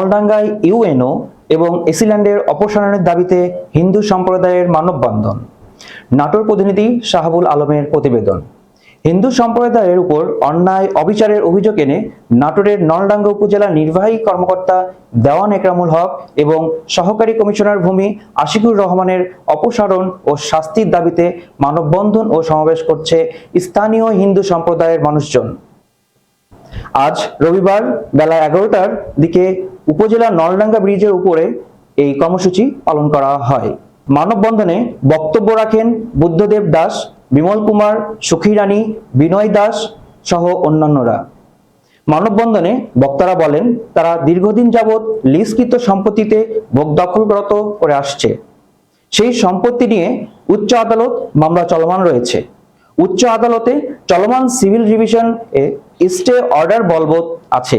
নলডাঙ্গায় UNO এবং এসিল্যান্ডের অপসারণের দাবিতে হিন্দু সম্প্রদায়ের মানববন্ধন। নাটোর প্রতিনিধি শাহাবুল আলমের প্রতিবেদন। হিন্দু সম্প্রদায়ের উপর অন্যায় অবিচারের অভিযোগ এনে নাটোরের নলডাঙ্গা উপজেলা নির্বাহী কর্মকর্তা দেওয়ান একরামুল হক এবং সহকারী কমিশনার ভূমি আশিকুর রহমানের অপসারণ ও শাস্তির দাবিতে মানববন্ধন ও সমাবেশ করছে স্থানীয় হিন্দু সম্প্রদায়ের মানুষজন। আজ রবিবার বেলা এগারোটার দিকে উপজেলা নলডাঙ্গা ব্রিজের উপরে এই কর্মসূচি পালন করা হয়। মানববন্ধনে বক্তব্য রাখেন বুদ্ধদেব দাস, বিমল কুমার, সুখী রানী, বিনয় দাস সহ অন্যান্যরা। মানববন্ধনে বক্তারা বলেন, তারা দীর্ঘদিন যাবৎ লিজকৃত সম্পত্তিতে ভোগ দখলগ্রত করে আসছে। সেই সম্পত্তি নিয়ে উচ্চ আদালত মামলা চলমান রয়েছে। উচ্চ আদালতে চলমান সিভিল রিভিশন এ স্টে অর্ডার বলবৎ আছে।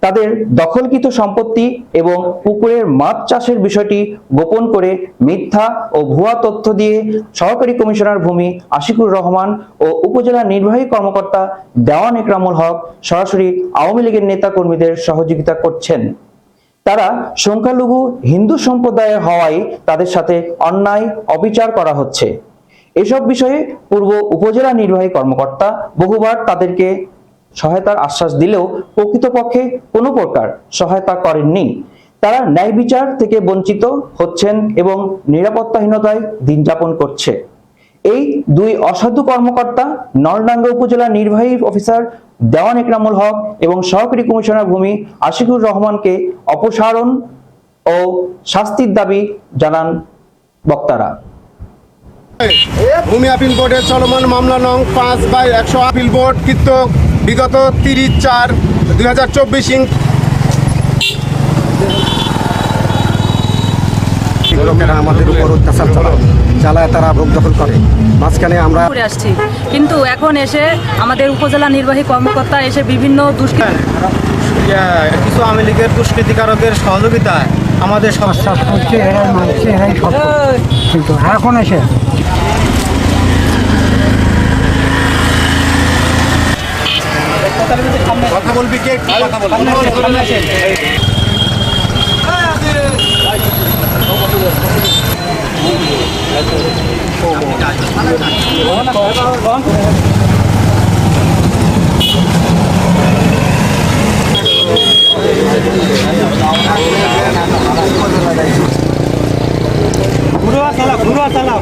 তাদের দখলকৃত সম্পত্তি এবং পুকুরের মাছ চাষের বিষয়টি গোপন করে মিথ্যা ও ভুয়া তথ্য দিয়ে সহকারী কমিশনার ভূমি আশিকুর রহমান ও উপজেলা নির্বাহী কর্মকর্তা দেওয়ান একরামুল হক সরাসরি আওয়ামী লীগের নেতা কর্মীদের সহযোগিতা করছেন। তারা সংখ্যালঘু হিন্দু সম্প্রদায়ের হওয়ায় তাদের সাথে অন্যায়, অবিচার করা হচ্ছে। এসব বিষয়ে পূর্ব উপজেলা নির্বাহী কর্মকর্তা বহুবার তাদেরকে সহায়তার আশ্বাস দিলেও প্রকৃতপক্ষে কোনো প্রকার সহায়তা করেননি। তারা ন্যায় বিচার থেকে বঞ্চিত হচ্ছেন এবং নিরাপত্তাহীনতায় দিন যাপন করছে। এই দুই অসাধু কর্মকর্তা নলডাঙ্গা উপজেলা নির্বাহী অফিসার দেওয়ান একরামুল হক এবং সহকারী কমিশনার ভূমি আশিকুর রহমানকে অপসারণ ও শাস্তির দাবি জানান বক্তারা। ভূমি আপিল বোর্ডের চলমান মামলা নং পাঁচ বাই একশো আপিল বোর্ড কৃত বিগত তিরিশ চার দুই হাজার চব্বিশ ইং লোকেরা আমাদের উপর অত্যাচার চালায় চালায় তারা ভোগ দখল করে মাঝখানে আমরা করে আসছি কিন্তু এখন এসে আমাদের উপজেলা নির্বাহী কর্মকর্তা এসে বিভিন্ন দুষ্কৃতি কিছু আওয়ামী লীগের দুষ্কৃতিকারকের সহযোগিতায় আমাদের সমস্যা সমস্যা হচ্ছে এরাই মানুষ এরাই সব কিন্তু এখন এসে কথা বলবি কে কথা বলবি চালাও ঘুরুয়া চালাও।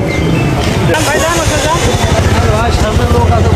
ভাই সামনে লোক আছে